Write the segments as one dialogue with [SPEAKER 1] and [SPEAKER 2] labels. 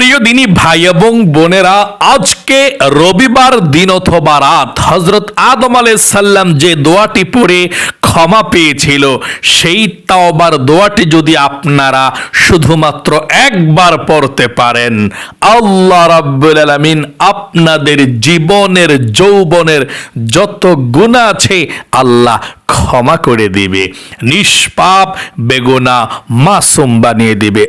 [SPEAKER 1] প্রিয় দিনী ভাই এবং বোনেরা, আজকে রবিবার দিন অথবা রাত হজরত আদম সাল্লাম যে দোয়াটি পড়ে ক্ষমা পেয়েছিল, সেই তাওবার দোয়াটি যদি আপনারা শুধুমাত্র একবার পড়তে পারেন, আল্লাহ রাব্বুল আলামিন আপনাদের জীবনের, যৌবনের যত গুণা আছে আল্লাহ ক্ষমা করে দিবে। নিষ্পাপ বেগুনা মাসুম বানিয়ে দিবে।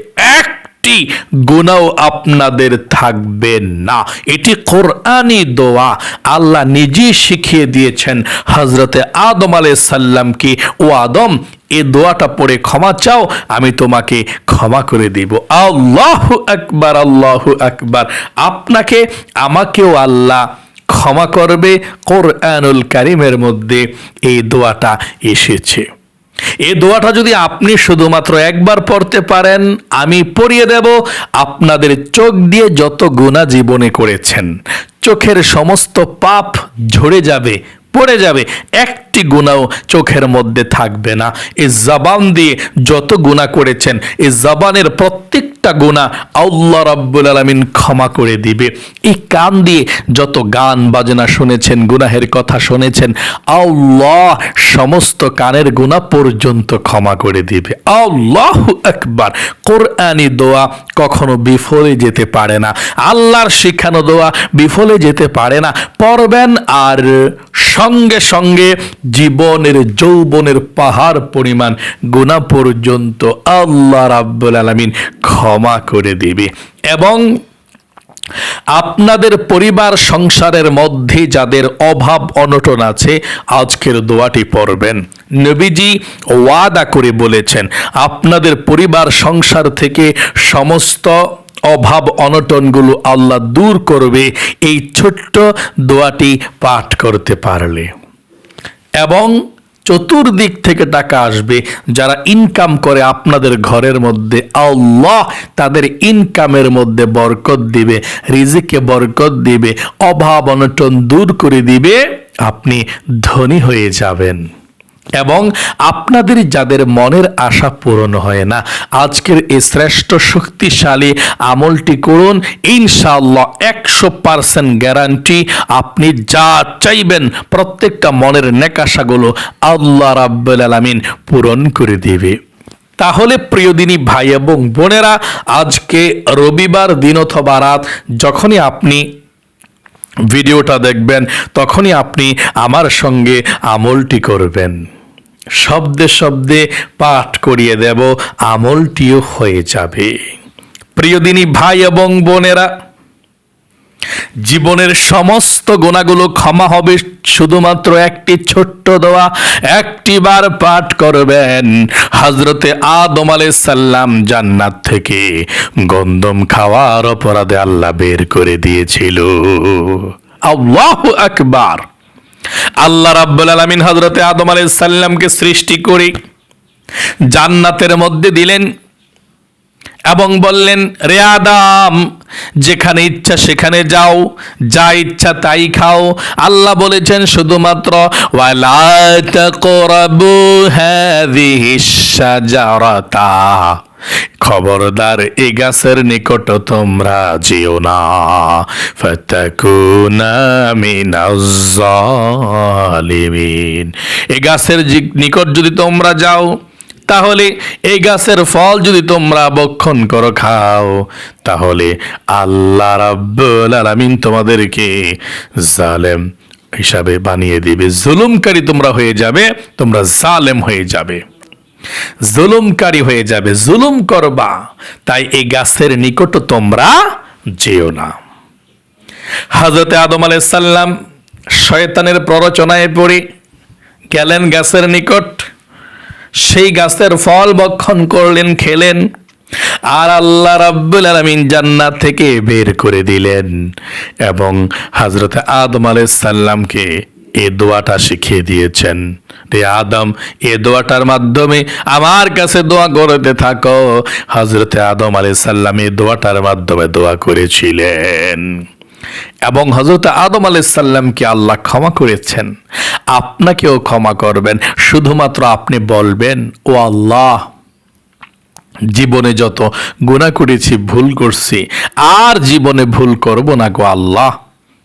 [SPEAKER 1] একটি গুণাও আপনাদের থাকবে না। এটি কোরআনি দোয়া। আল্লাহ নিজেই শিখিয়ে দিয়েছেন হজরতে আদম আলাই সাল্লামকে ও আদম, এ দোয়াটা পড়ে ক্ষমা চাও, আমি তোমাকে ক্ষমা করে দিব। আল্লাহ আকবার আল্লাহ আকবার। আপনাকে, আমাকেও আল্লাহ ক্ষমা করবে। কোরআনুল কারিমের মধ্যে এই দোয়াটা এসেছে। এই দোয়াটা যদি আপনি শুধুমাত্র একবার পড়তে পারেন, আমি পড়িয়ে দেব আপনাদের চোখ দিয়ে যত গুণা জীবনে করেছেন। চোখের সমস্ত পাপ ঝরে যাবে, পড়ে যাবে। একটি গুণাও চোখের মধ্যে থাকবে না। এ জবান দিয়ে যত গুণা করেছেন, এই জবানের প্রত্যেকটা গুণা আল্লাহ রাব্বুল আলামিন ক্ষমা করে দিবে। এই কান দিয়ে যত গান, বাজনা শুনেছেন, গুনাহের কথা শুনেছেন, আল্লাহ সমস্ত কানের গুণা পর্যন্ত ক্ষমা করে দিবে। আল্লাহ একবার কোরআনি দোয়া কখনো বিফলে যেতে পারে না। আল্লাহর শিখানো দোয়া বিফলে যেতে পারে না। পড়বেন আর সঙ্গে সঙ্গে জীবনের যৌবনের পাহাড় পরিমাণ গুণা পর্যন্ত আল্লাহ রাব্বুল আলামিন ক্ষমা করে দিবে। এবং আপনাদের পরিবার সংসারের মধ্যে যাদের অভাব অনটন আছে, আজকের দোয়াটি পড়বেন। নবীজি ওয়াদা করে বলেছেন, আপনাদের পরিবার সংসার থেকে সমস্ত অভাব অনটনগুলো আল্লাহ দূর করবে, এই ছোট্ট দোয়াটি পাঠ করতে পারলে। এবং চতুর্দিক থেকে টাকা আসবে। যারা ইনকাম করে আপনাদের ঘরের মধ্যে, আল্লাহ তাদের ইনকামের মধ্যে বরকত দিবে, রিজিকে বরকত দিবে, অভাব অনটন দূর করে দিবে, আপনি ধনী হয়ে যাবেন। এবং আপনাদের যাদের মনের আশা পূরণ হয় না, আজকের এই শ্রেষ্ঠ শক্তিশালী আমলটি করুন। ইনশাআল্লাহ একশো পার্সেন্ট গ্যারান্টি আপনি যা চাইবেন, প্রত্যেকটা মনের নেকাশাগুলো আল্লাহ রাব্বুল আলামিন পূরণ করে দেবে। তাহলে প্রিয়দিনী ভাই এবং বোনেরা, আজকে রবিবার দিন অথবা রাত, যখনই আপনি ভিডিওটা দেখবেন, তখনই আপনি আমার সঙ্গে আমলটি করবেন। শব্দে শব্দে পাঠ করিয়ে দেব, আমলটিও হয়ে যাবে। প্রিয়দিনী ভাই এবং বোনেরা, জীবনের সমস্ত গোনাগুলো ক্ষমা হবে, শুধুমাত্র একটি ছোট্ট দোয়া, একটি বার পাঠ করবেন। হজরতে আদম আলাই সাল্লাম জান্নাত থেকে গন্দম খাওয়ার অপরাধে আল্লাহ বের করে দিয়েছিল। আল্লাহ আকবার। আল্লাহ রাব্বুল আলামিন হযরতে আদম আলাইহিস সালামকে সৃষ্টি করে জান্নাতের মধ্যে দিলেন এবং বললেন, রে আদম, যেখানে ইচ্ছা সেখানে যাও, যা ইচ্ছা তাই খাও। আল্লাহ বলেছেন, শুধুমাত্র, ওয়ালা তাকরাবু হাযিহিশ শাজারাতা। খবরদার এ গাছের নিকট তোমরা যেও না। ফাতাকুনা মিনাজ জালিমিন। এ গাছের নিকট যদি তোমরা যাও, তাহলে এই গাছের ফল যদি তোমরা বক্ষণ করো খাও, তাহলে আল্লাহ রাব্বুল আলামিন তোমাদেরকে জালেম হিসাবে বানিয়ে দিবে। জুলুমকারী তোমরা হয়ে যাবে, তোমরা জালেম হয়ে যাবে। জুলুমকারী হয়ে যাবে, জুলুম করবা। তাই এই গাছের নিকট তোমরা যেও না। হাজরতে আদম আলাইসাল্লাম শয়তানের প্ররোচনায় পড়ে গেলেন গাছের নিকট। সেই গাছের ফল বক্ষণ করলেন, খেলেন। আর আল্লাহ রাব্বুল আলামিন জান্নাত থেকে বের করে দিলেন এবং হযরত আদম আলাইহিস সালামকে এ দোয়াটা শিখিয়ে দিয়েছেন। রে আদম, এ দোয়াটার মাধ্যমে আমার কাছে দোয়া করতে থাকো। হযরত আদম আলাইহিস সালাম এই দোয়াটার মাধ্যমে দোয়া করেছিলেন। এবং হজরত আদম আলাইসাল্লামকে আল্লাহ ক্ষমা করেছেন। আপনাকেও ক্ষমা করবেন। শুধুমাত্র আপনি বলবেন, ও আল্লাহ, জীবনে যত গুণা করেছি, ভুল করছি, আর জীবনে ভুল করব না গো আল্লাহ।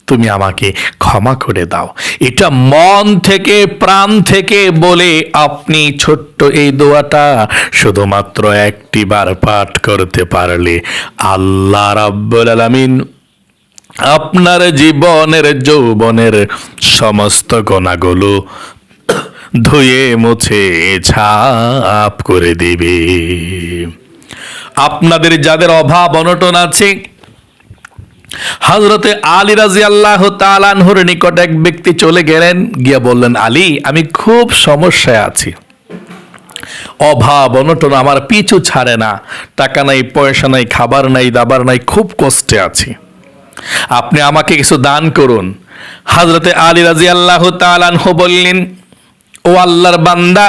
[SPEAKER 1] তুমি আমাকে ক্ষমা করে দাও। এটা মন থেকে, প্রাণ থেকে বলে আপনি ছোট্ট এই দোয়াটা শুধুমাত্র একটি বার পাঠ করতে পারলে আল্লাহ রাব্বুল আলামিন আপনার জীবনের, যৌবনের সমস্ত গোনাগুলো ধুয়ে, মুছে, ছাপ করে দিবে। আপনাদের যাদের অভাব, অনটন আছে হজরতে আলী রাজি আল্লাহ তালানহুর নিকট এক ব্যক্তি চলে গেলেন, গিয়া বললেন, আলী, আমি খুব সমস্যায় আছি। অভাব, অনটন আমার পিছু ছাড়ে না। টাকা নাই, পয়সা নাই, খাবার নাই, দাবার নাই, খুব কষ্টে আছি। আপনি আমাকে কিছু দান করুন। হজরতে আলী রাজি আল্লাহ তালানহু বললেন, ও আল্লাহর বান্দা,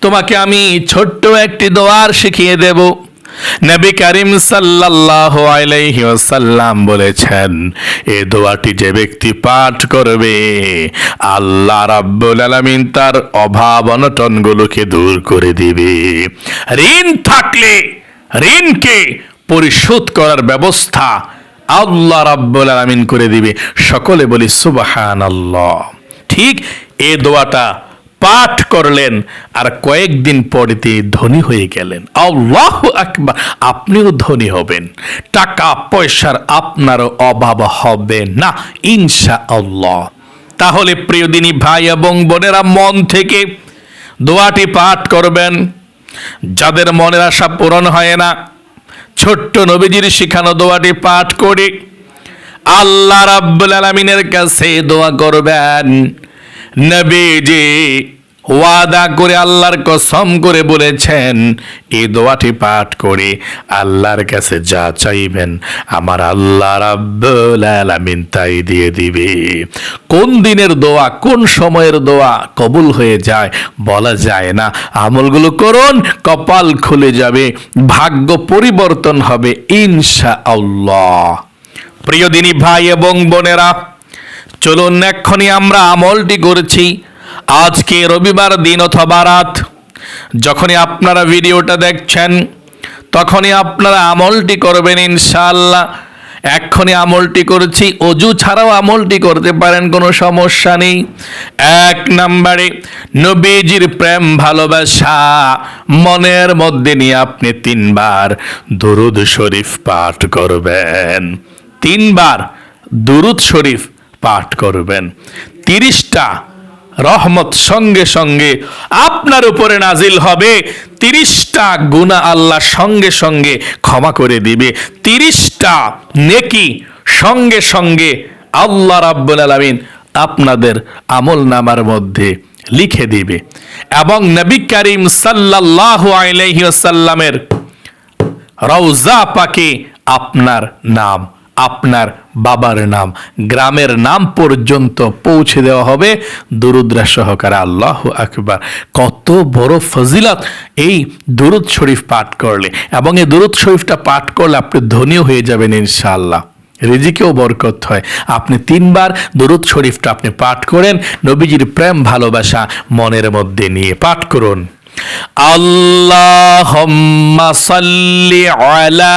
[SPEAKER 1] তোমাকে আমি ছোট্ট একটি দোয়ার শিখিয়ে দেব। নবী করিম সাল্লাল্লাহু আলাইহি বলেছেন এই দোয়াটি যে ব্যক্তি পাঠ করবে, আল্লাহ রাব্বুল আলামিন তার অভাব অনটনগুলোকে দূর করে দিবে। ঋণ থাকলে ঋণকে পরিশোধ করার ব্যবস্থা আল্লাহ রাব্বুল আলামিন করে দিবে। সকলে বলি, সুবহানাল্লাহ। ঠিক এ দোয়াটা পাঠ করলেন আর কয়েকদিন পরেতে ধনী হয়ে গেলেন। আল্লাহ আকবার, আপনিও ধনী হবেন। টাকা পয়সার আপনারও অভাব হবে না ইনশা আল্লাহ তাহলে প্রিয়দিনী ভাই এবং বোনেরা, মন থেকে দোয়াটি পাঠ করবেন। যাদের মনের আশা পূরণ হয় না, ছোট্ট নবীজির শিখানো দোয়াটি পাঠ করে আল্লাহ রাব্বুল আলামিনের কাছে দোয়া করবেন। নবীজি ওয়াদা করে আল্লাহর কসম করে বলেছেন, এই দোয়াটি পাঠ করে আল্লাহর কাছে যা চাইবেন, আমার আল্লাহ রাব্বুল আলামিন তাই দিয়ে দিবে। কোন দিনের দোয়া, কোন সময়ের দোয়া কবুল হয়ে যায় বলা যায় না। আমলগুলো করুন, কপাল খুলে যাবে, ভাগ্য পরিবর্তন হবে ইনশা আল্লাহ প্রিয় দিনী ভাই এবং বোনেরা চলুন এক্ষুনি আমরা আমলটি করেছি। আজকে রবিবার দিন অথবা রাত। যখনই আপনারা ভিডিওটা দেখছেন, তখনই আপনারা আমলটি করবেন ইনশাআল্লাহ। এক্ষণে আমলটি করেছি। অজু ছাড়াও আমলটি করতে পারেন, কোনো সমস্যা নেই। এক নম্বরে, নবীজির প্রেম, ভালোবাসা। মনের মধ্যে নিয়ে আপনি তিনবার দরুদ শরীফ পাঠ করবেন। তিনবার দুরুদ শরীফ পাঠ করবেন। তিরিশটা রহমত সঙ্গে সঙ্গে আপনার উপরে নাজিল হবে। তিরিশটা গুণা আল্লাহ সঙ্গে সঙ্গে ক্ষমা করে দিবে। তিরিশটা নেকি সঙ্গে সঙ্গে আল্লাহ রাব্বুল আলামিন আপনাদের আমল নামার মধ্যে লিখে দিবে। এবং নবী করিম সাল্লাল্লাহু আলাইহি ওয়াসাল্লামের রওজা পাকে আপনার নাম, আপনার বাবার নাম, গ্রামের নাম পর্যন্ত পৌঁছে দেওয়া হবে। দুরুদ্রা সহকারে আল্লাহ আকবার। কত বড় ফজিলত এই দুরুদ শরীফ পাঠ করলে। এবং এই দুরুদ শরীফটা পাঠ করলে আপনি ধনীও হয়ে যাবেন ইনশাআল্লাহ। রিজিকেও বরকত হয়। আপনি তিনবার দরুদ শরীফটা আপনি পাঠ করেন, নবীজির প্রেম, ভালোবাসা মনের মধ্যে নিয়ে পাঠ করুন। আল্লাহ সাল্লি আলা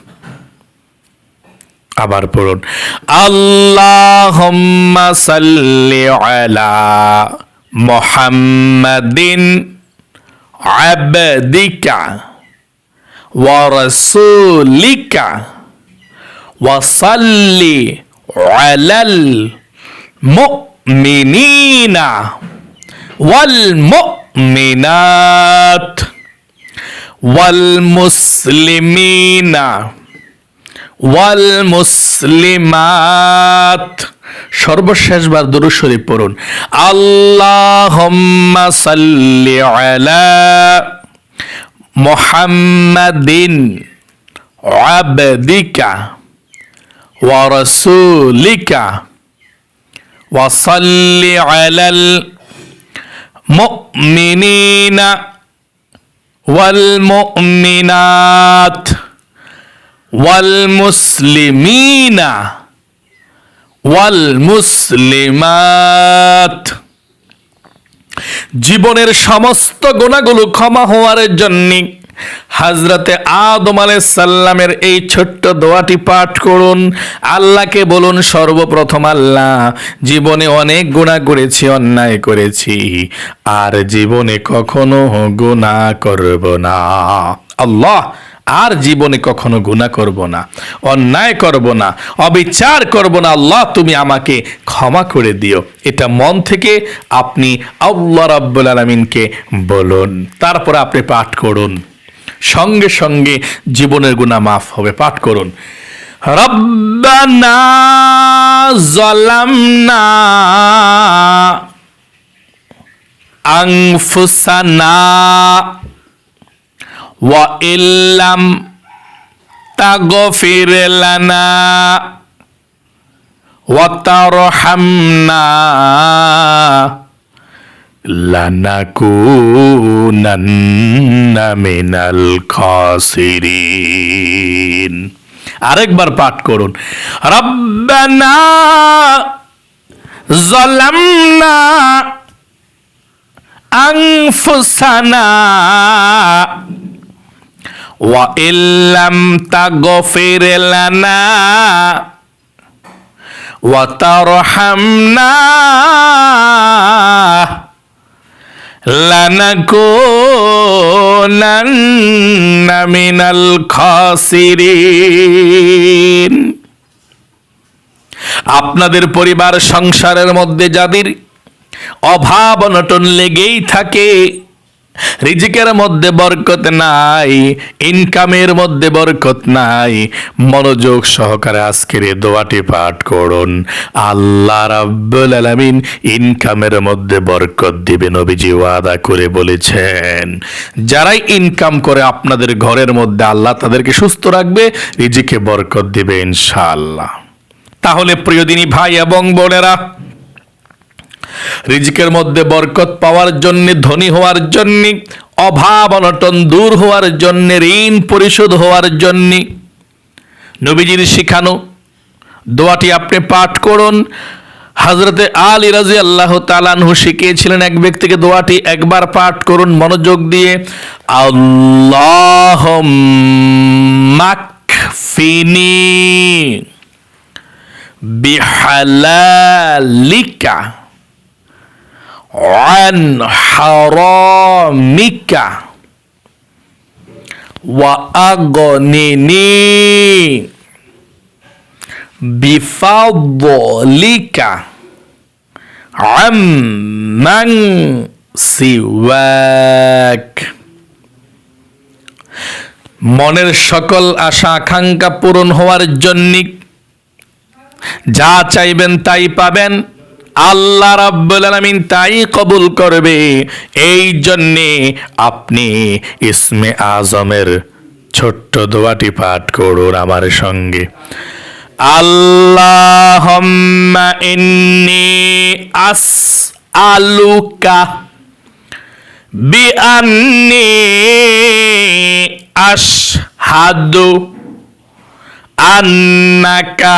[SPEAKER 1] আবার পড়ুন। আল্লাহুম্মা সাল্লি আলা মুহাম্মাদিন আবদিকা ওয়া রাসূলিকা ওয়া সাল্লি আলাল মুমিনিনা ওয়াল মুমিনাত ওয়াল মুসলিমিনা। ওয়াল মুসলিমাত। সর্বশেষবার দুরুদ শরীফ পড়ুন। আল্লাহুম্মা সাল্লি আলা মুহাম্মাদিন আবদিকা ওয়া রাসূলিকা ওয়া সাল্লি আলাল মুমিনিনা ওয়াল মুমিনাত। ওয়াল মুসলিমিনা ওয়াল মুসলিমাত জীবনের সমস্ত গোনাগুলো ক্ষমা হওয়ার জন্যে হাজরাতে আদম সাল্লামের এই ছোট্ট দোয়াটি পাঠ করুন। আল্লাহকে বলুন, সর্বপ্রথম আল্লাহ, জীবনে অনেক গুণা করেছি, অন্যায় করেছি। আর জীবনে কখনো গুণা করব না। আল্লাহ আর জীবনে কখনো গুণা করব না, অন্যায় করব না, অবিচার করব না। আল্লাহ, তুমি আমাকে ক্ষমা করে দিও। এটা মন থেকে আপনি আল্লাহ রাব্বুল আলমিনকে বলুন। তারপর আপনি পাঠ করুন। সঙ্গে সঙ্গে জীবনের গুণা মাফ হবে। পাঠ করুন। রব্বানা জলামনা আংফুসানা ওয়া ইল্লাম তাগফির লানা ওয়া তারহামনা লানাকুনান্না মিনাল খাসিরিন আরেকবার পাঠ করুন। রব্বানা জলামনা আনফুসানা ওয়া ইল্লাম তাগফির লানা ওয়া তারহামনা লানাকুনান্না মিনাল খাসিরিন আপনাদের পরিবার সংসারের মধ্যে যাদের অভাব অনটন লেগেই থাকে রিজিকের মধ্যে বরকত নাই ইনকামের মধ্যে বরকত নাই। মনোযোগ সহকারে আজকের দোয়াটি পাঠ করুন। আল্লাহ রাব্বুল আলামিন ইনকামের মধ্যে বরকত দিবে, নবীজি ওয়াদা করে বলেছেন। যারাই ইনকাম করে আপনাদের ঘরের মধ্যে, আল্লাহ তাদেরকে সুস্থ রাখবে, রিজিকে বরকত দিবে ইনশাআল্লাহ। তাহলে প্রিয়দিনী ভাই এবং বোনেরা রিজিকের মধ্যে বরকত পাওয়ার জন্য, ধনী হওয়ার জন্য, অভাব অনটন দূর হওয়ার জন্য, ঋণ পরিশোধ হওয়ার জন্য। নবীজির শিখানো দোয়াটি আপনি পাঠ করুন। হজরতে আল ইরাজি আল্লাহ তালানহু শিখিয়েছিলেন এক ব্যক্তিকে দোয়াটি একবার পাঠ করুন মনোযোগ দিয়ে। আল্লাহ মাকফিনি বিহালালিকা। عن حرامك وأغنني بفضلك عمن سواك মনের সকল আশা আকাঙ্ক্ষা পূরণ হওয়ার জন্য যা চাইবেন তাই পাবেন আল্লাহ রাব্বুল আলামিন তাই কবুল করবে। এই জন্যে আপনি ইসমে আজমের ছোট্ট দোয়াটি পাঠ করুন আমার সঙ্গে। আল্লাহুম্মা ইন্নি আস আলুকা বিআন্নি আশহাদু আন্নাকা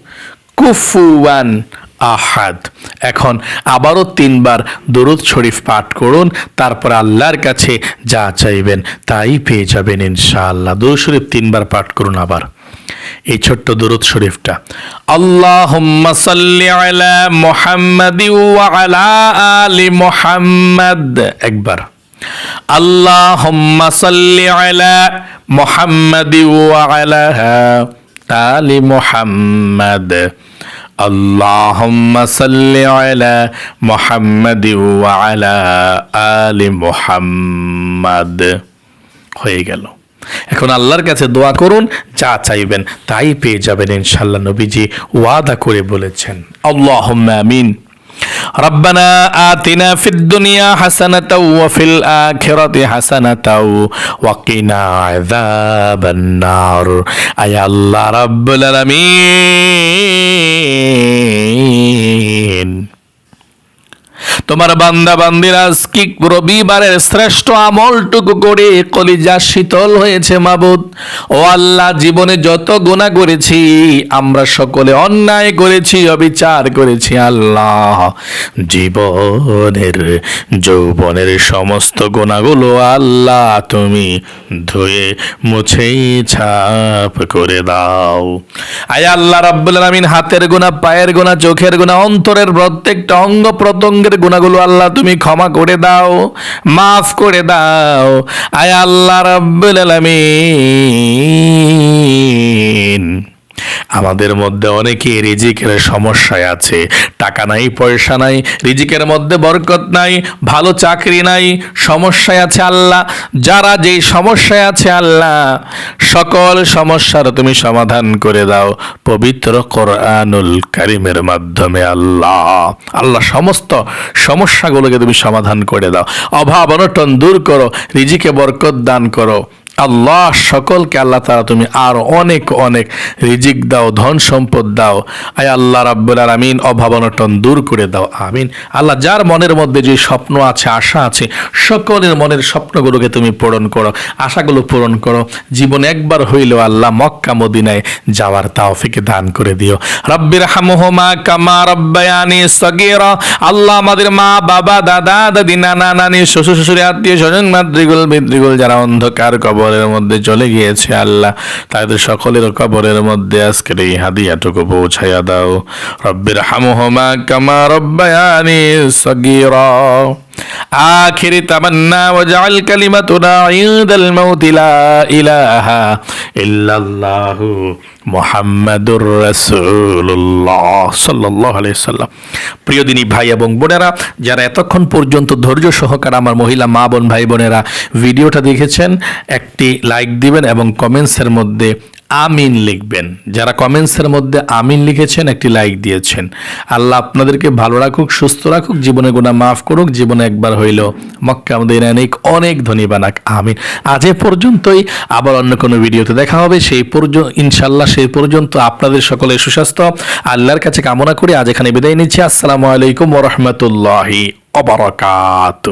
[SPEAKER 1] কুফুয়ান আহাদ। এখন আবারও তিনবার দরুদ শরীফ পাঠ করুন, তারপর আল্লাহর কাছে যা চাইবেন তাই পেয়ে যাবেন ইনশাআল্লাহ। দরুদ শরীফ তিনবার পাঠ করুন আবার। এই ছোট্ট দরুদ শরীফটা। আল্লাহুম্মা সাল্লি আলা মুহাম্মাদি ওয়া আলা আলি মুহাম্মাদ। একবার। আল্লাহুম্মা সাল্লি আলা মুহাম্মাদি ওয়া আলা আলি মুহাম্মাদ। আল্লাহুম্মা صل على محمد وعلى آل মুহাম্মাদ। হয়ে গেল। এখন আল্লাহর কাছে দোয়া করুন, যা চাইবেন তাই পেয়ে যাবেন ইনশাল্লাহ নবীজি ওয়াদা করে বলেছেন। আল্লাহ আমিন। ربنا آتنا في الدنيا حسنة وفي الآخرة حسنة وقنا عذاب النار. أي الله رب العالمين. তোমার বান্দা বান্দিরা আজকে রবিবারের শ্রেষ্ঠ আমলটুকু করে কলিজা শীতল হয়েছে মাবুদ। ও আল্লাহ, জীবনে যত গুণা করেছি, আমরা সকলে অন্যায় করেছি, অবিচার করেছি আল্লাহ। জীবনের, যৌবনের সমস্ত গুণাগুলো আল্লাহ তুমি ধুয়ে, মুছে, ছাপ করে দাও। আয় আল্লাহ রাব্বুল আলামিন, হাতের গুণা পায়ের গুণা চোখের গুণা অন্তরের প্রত্যেকটা অঙ্গ প্রত্যঙ্গের গুণাগুলো আল্লাহ তুমি ক্ষমা করে দাও মাফ করে দাও। আয় আল্লাহ রাব্বুল আলামিন। আমাদের মধ্যে অনেকে রিজিকের সমস্যায় আছে। টাকা নাই, পয়সা নাই, রিজিকের মধ্যে বরকত নাই, ভালো চাকরি নাই, সমস্যায় আছে আল্লাহ। যারা যেই সমস্যায় আছে আল্লাহ, সকল সমস্যার তুমি সমাধান করে দাও। পবিত্র কোরআনুল কারিমের মাধ্যমে আল্লাহ। আল্লাহ সমস্ত সমস্যাগুলোকে তুমি সমাধান করে দাও। অভাব অনটন দূর করো, রিজিকে বরকত দান করো। আল্লাহ সকলকে, আল্লাহ তারা তুমি আর অনেক অনেক রিজিক দাও, ধন সম্পদ দাও। আয় আল্লাহ রাব্বুল আলামিন অভাব অনটন দূর করে দাও। আমিন। আল্লাহ যার মনের মধ্যে যে স্বপ্ন আছে, আশা আছে, সকলের মনের স্বপ্নগুলোকে তুমি পূরণ করো, আশাগুলো পূরণ করো। জীবন একবার হইলেও আল্লাহ মক্কা মদিনায় যাওয়ার তাওফিকে দান করে দিও। রব্বির হামহুমা কামা রব্বায়ানি সগীরা। আল্লাহ আমাদের মা, বাবা, দাদা, দাদি, নানা, নানি, শ্বশুর শাশুড়ি আত্মীয় স্বজন, মাতৃগুল, পিতৃগুল যারা অন্ধকার কবরের মধ্যে চলে গিয়েছে আল্লাহ, তাদের সকলের কবরের মধ্যে আজকের এই হাদিয়াটুকু পৌঁছাইয়া দাও। রব্বির হামহুমা কামা রব্বায়ানি সগীরা। آخر تمنى واجعل كلمتنا عند الموت لا إله إلا الله. মোহাম্মদুর রাসূলুল্লাহ সাল্লাল্লাহু আলাইহি সাল্লাম প্রিয় দিনী ভাই এবং বোনেরা, যারা এতক্ষণ পর্যন্ত ধৈর্য সহকারে আমার মহিলা মা বোন ভাই বোনেরা ভিডিওটা দেখেছেন, একটি লাইক দিবেন এবং কমেন্টসের মধ্যে আমিন লিখবেন। যারা কমেন্টসের মধ্যে আমিন লিখেছেন, একটি লাইক দিয়েছেন। আল্লাহ আপনাদেরকে ভালো রাখুক, সুস্থ রাখুক, জীবনে গুণা মাফ করুক, জীবনে একবার হইল মক্কা আমাদের অনেক অনেক ধনী বানাক, আমিন। আজ এ পর্যন্তই, আবার অন্য কোনো ভিডিওতে দেখা হবে, সেই পর্যন্ত ইনশাল্লাহ সেই পর্যন্ত আপনাদের সকলে সুস্বাস্থ্য, আল্লাহর কাছে কামনা করে। আজ এখানে বিদায় নিচ্ছি। আসসালামু আলাইকুম ওরহমতুল্লাহি অবরকাত